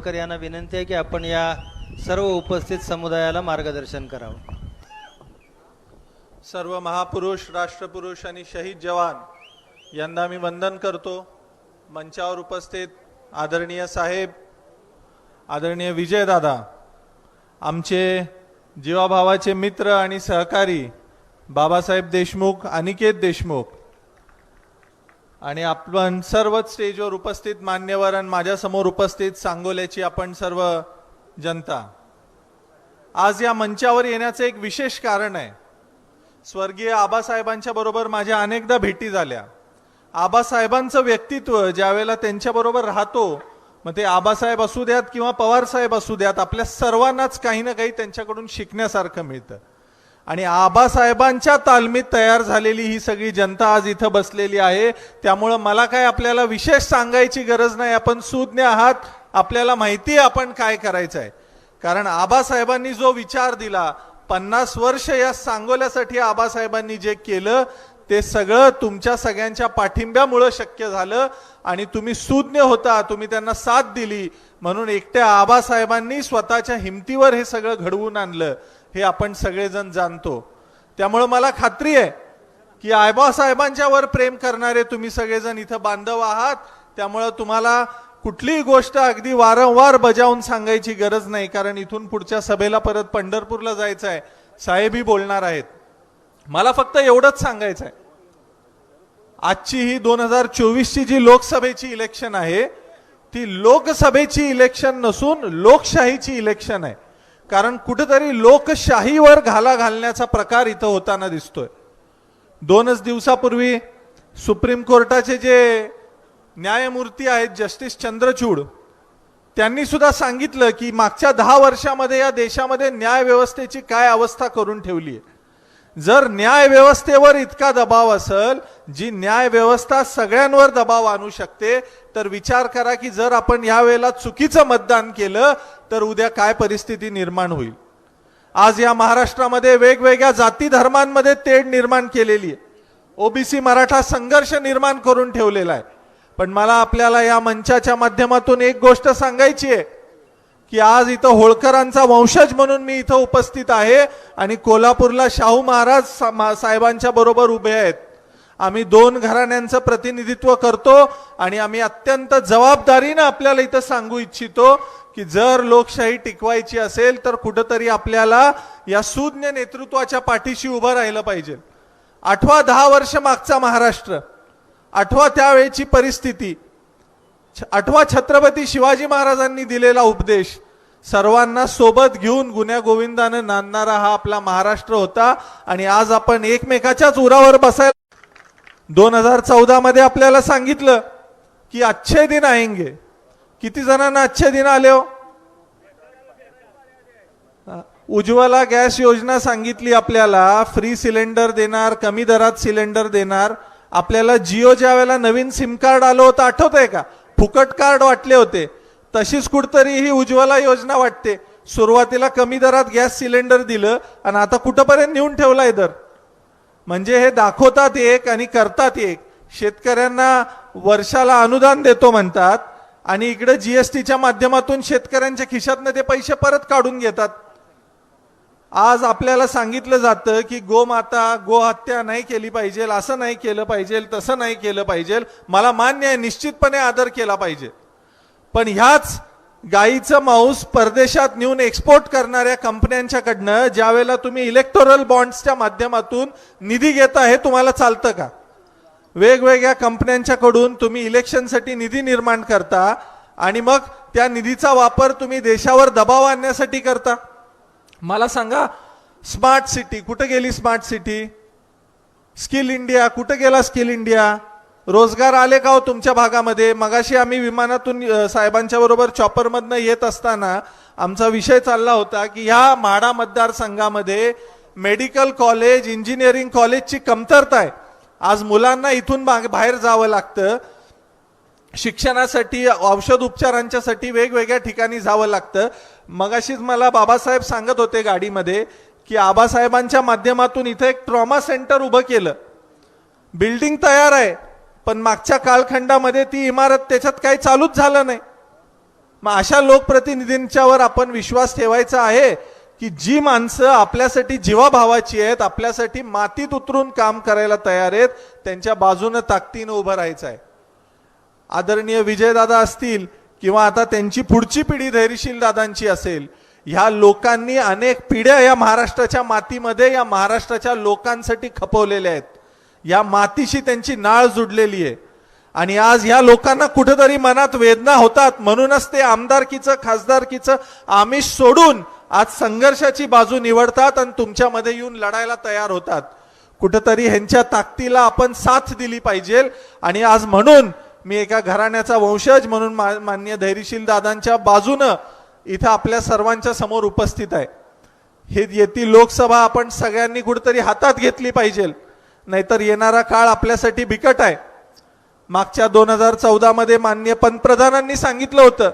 कर यांना विनंती आहे की आपण या सर्व उपस्थित समुदायाला मार्गदर्शन करावं. सर्व महापुरुष राष्ट्रपुरुष आणि शहीद जवान यांना मी वंदन करतो. मंचावर उपस्थित आदरणीय साहेब आदरणीय विजयदादा आमचे जीवाभावाचे मित्र आणि सहकारी बाबासाहेब देशमुख अनिकेत देशमुख आणि आपण सर्वच स्टेजवर उपस्थित मान्यवर आणि माझ्यासमोर उपस्थित सांगोल्याची आपण सर्व जनता. आज या मंचावर येण्याचं एक विशेष कारण आहे. स्वर्गीय आबासाहेबांच्या बरोबर माझ्या अनेकदा भेटी झाल्या. आबासाहेबांचं व्यक्तित्व ज्यावेळेला त्यांच्याबरोबर राहतो मग ते आबासाहेब असू द्यात किंवा पवार साहेब असू द्यात आपल्या सर्वांनाच काही ना काही त्यांच्याकडून शिकण्यासारखं मिळतं. आणि आबासाहेबांच्या तालमीत तयार झालेली ही सगळी जनता आज इथं बसलेली आहे. त्यामुळं मला काय आपल्याला विशेष सांगायची गरज नाही. आपण सुज्ञ आहात. आपल्याला माहिती आहे आपण काय करायचं आहे कारण आबासाहेबांनी जो विचार दिला पन्नास वर्ष या सांगोल्यासाठी आबासाहेबांनी जे केलं ते सगळं तुमच्या सगळ्यांच्या पाठिंब्यामुळं शक्य झालं आणि तुम्ही सुज्ञ होता तुम्ही त्यांना साथ दिली. म्हणून एकट्या आबासाहेबांनी स्वतःच्या हिमतीवर हे सगळं घडवून आणलं. हे आपण सगळेजण जाणतो. त्यामुळं मला खात्री आहे की आबासाहेबांच्या वर प्रेम करणारे तुम्ही सगळेजण इथं बांधव आहात. त्यामुळं तुम्हाला कुठलीही गोष्ट अगदी वारंवार बजावून सांगायची गरज नाही कारण इथून पुढच्या सभेला परत पंढरपूरला जायचं आहे साहेबही बोलणार आहेत. मला फक्त एवढंच सांगायचं आहे आजची ही दोन हजार चोवीसची जी लोकसभेची इलेक्शन आहे ती लोकसभेची इलेक्शन नसून लोकशाहीची इलेक्शन आहे. कारण कुठंतरी लोकशाहीवर घाला घालण्याचा प्रकार इथं होताना दिसतोय. दोनच दिवसापूर्वी सुप्रीम कोर्टाचे जे न्यायमूर्ती आहेत जस्टिस चंद्रचूड त्यांनी सुद्धा सांगितलं की मागच्या दहा वर्षामध्ये या देशामध्ये न्यायव्यवस्थेची काय अवस्था करून ठेवली आहे जर न्याय व्यवस्थेवर इतका दबाव असेल जी न्याय व्यवस्था सगळ्यांवर दबाव आणू शकते तर विचार करा की जर आपण यावेळेला चुकीचं मतदान केलं तर उद्या काय परिस्थिती निर्माण होईल? आज या महाराष्ट्रामध्ये वेगवेगळ्या जाती धर्मांमध्ये तेढ निर्माण केलेली आहे. ओबीसी मराठा संघर्ष निर्माण करून ठेवलेला आहे. पण मला आपल्याला या मंचाच्या माध्यमातून एक गोष्ट सांगायची आहे. की आज इथं होळकरांचा वंशज म्हणून मी इथं उपस्थित आहे आणि कोल्हापूरला शाहू महाराज सा- साहेबांच्या बरोबर उभे आहेत. आम्ही दोन घराण्यांचं प्रतिनिधित्व करतो आणि आम्ही अत्यंत जबाबदारीनं आपल्याला इथं सांगू इच्छितो की जर लोकशाही टिकवायची असेल तर कुठंतरी आपल्याला या सुज्ञ नेतृत्वाच्या पाठीशी उभं राहिलं पाहिजे. आठवा दहा वर्ष मागचा महाराष्ट्र. आठवा त्यावेळेची परिस्थिती. आठवा छत्रपती शिवाजी महाराजांनी दिलेला उपदेश सर्वांना सोबत घेऊन गुन्ह्या गोविंदानं नांदणारा हा आपला महाराष्ट्र होता. आणि आज आपण एकमेकाच्याच उरावर बसायला दोन हजार चौदा मध्ये आपल्याला सांगितलं की अच्छे दिन आएंगे. किती जणांना अच्छे दिन आले हो? उज्ज्वला गॅस योजना सांगितली आपल्याला. फ्री सिलेंडर देणार कमी दरात सिलेंडर देणार. आपल्याला जिओ ज्या वेळेला नवीन सिम कार्ड आलं होतं आठवत आहे का? फुकट कार्ड वाटले होते. तशीच कुठतरी ही उज्ज्वला योजना वाटते. सुरुवातीला कमी दरात गॅस सिलेंडर दिलं आणि आता कुठंपर्यंत नेऊन ठेवलाय दर? म्हणजे हे दाखवतात एक आणि करतात एक. शेतकऱ्यांना वर्षाला अनुदान देतो म्हणतात आणि इकडे जीएसटीच्या माध्यमातून शेतकऱ्यांच्या खिशातनं ते पैसे परत काढून घेतात. आज आपल्याला सांगितलं जातं की गोमाता गोहत्या नाही केली पाहिजे असं नाही केलं पाहिजे तसं नाही केलं पाहिजे. मला मान्य आहे निश्चितपणे आदर केला पाहिजे. पण ह्याच गाईचं मांस परदेशात नेऊन एक्सपोर्ट करणाऱ्या कंपन्यांच्याकडनं ज्या वेळेला तुम्ही इलेक्टोरल बॉन्ड्सच्या माध्यमातून निधी घेता हे तुम्हाला चालतं का? वेगवेगळ्या कंपन्यांच्याकडून तुम्ही इलेक्शनसाठी निधी निर्माण करता आणि मग त्या निधीचा वापर तुम्ही देशावर दबाव आणण्यासाठी करता. मला सांगा स्मार्ट सिटी कुठं गेली स्मार्ट सिटी स्किल इंडिया कुठं गेला स्किल इंडिया रोजगार आले का हो तुमच्या भागामध्ये? मगाशी आम्ही विमानातून साहेबांच्या बरोबर चॉपरमधनं येत असताना आमचा विषय चालला होता की ह्या म्हाडा मतदारसंघामध्ये मेडिकल कॉलेज इंजिनिअरिंग कॉलेजची कमतरता आहे. आज मुलांना इथून बाहेर जावं लागतं. शिक्षणासाठी औषध उपचारांच्यासाठी वेगवेगळ्या ठिकाणी जावं लागतं. मगाशीच मला बाबासाहेब सांगत होते गाडीमध्ये की आबासाहेबांच्या माध्यमातून इथं एक ट्रॉमा सेंटर उभं केलं. बिल्डिंग तयार आहे पण मागच्या कालखंडामध्ये ती इमारत त्याच्यात काही चालूच झालं नाही. मग अशा लोकप्रतिनिधींच्यावर आपण विश्वास ठेवायचा आहे की जी माणसं आपल्यासाठी जीवाभावाची आहेत आपल्यासाठी मातीत उतरून काम करायला तयार आहेत त्यांच्या बाजूनं ताकदीनं उभं राहायचं आहे. आदरणीय विजयदादा असतील किंवा आता त्यांची पुढची पिढी धैर्यशील दादांची असेल ह्या लोकांनी अनेक पिढ्या या महाराष्ट्राच्या मातीमध्ये या महाराष्ट्राच्या लोकांसाठी खपवलेल्या आहेत. या मातीशी त्यांची नाळ जुडलेली आहे. आणि आज ह्या लोकांना कुठेतरी मनात वेदना होतात. म्हणूनच ते आमदारकीचं खासदारकीचं आमिष सोडून आज संघर्षाची बाजू निवडतात आणि तुमच्यामध्ये येऊन लढायला तयार होतात. कुठंतरी ह्यांच्या ताकदीला आपण साथ दिली पाहिजे. आणि आज म्हणून मी एका घराण्याचा वंशज म्हणून मा- मान्य धैर्यशील दादांच्या बाजूनं इथं आपल्या सर्वांच्या समोर उपस्थित आहे. हे येती लोकसभा आपण सगळ्यांनी कुठेतरी हातात घेतली पाहिजे. नाहीतर येणारा काळ आपल्यासाठी बिकट आहे. मागच्या दोन हजार चौदामध्ये मान्य पंतप्रधानांनी सांगितलं होतं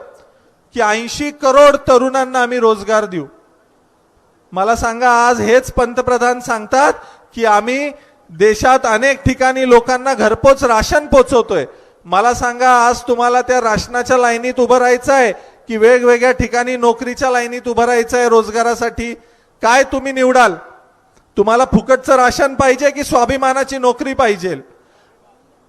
की ऐंशी करोड तरुणांना आम्ही रोजगार देऊ. मला सांगा आज हेच पंतप्रधान सांगतात की आम्ही देशात अनेक ठिकाणी लोकांना घरपोच राशन पोचवतोय. मला सांगा आज तुम्हाला त्या राशनाच्या लाईनीत उभं राहायचं आहे की वेगवेगळ्या ठिकाणी नोकरीच्या लाईनीत उभं राहायचं आहे रोजगारासाठी? काय तुम्ही निवडाल? तुम्हाला फुकटचं राशन पाहिजे की स्वाभिमानाची नोकरी पाहिजे?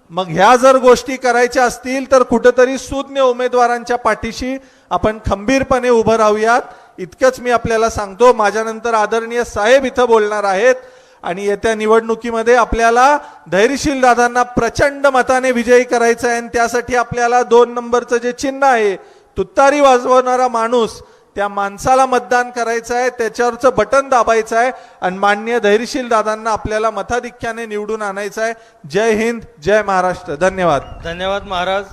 मग ह्या जर गोष्टी करायच्या असतील तर कुठंतरी सुज्ञ उमेदवारांच्या पाठीशी आपण खंबीरपणे उभं राहूयात. इतकंच मी आपल्याला सांगतो माझ्यानंतर आदरणीय साहेब इथं बोलणार आहेत. आणि येत्या निवडणुकीमध्ये आपल्याला धैर्यशील दादांना प्रचंड मताने विजयी करायचं आहे आणि त्यासाठी आपल्याला दोन नंबरचं जे चिन्ह आहे तुत्तारी वाजवणारा माणूस त्या माणसाला मतदान करायचं आहे त्याच्यावरचं बटन दाबायचं आहे आणि मान्य धैर्यशील दादांना आपल्याला मताधिक्याने निवडून आणायचं आहे. जय हिंद जय महाराष्ट्र. धन्यवाद. धन्यवाद महाराज.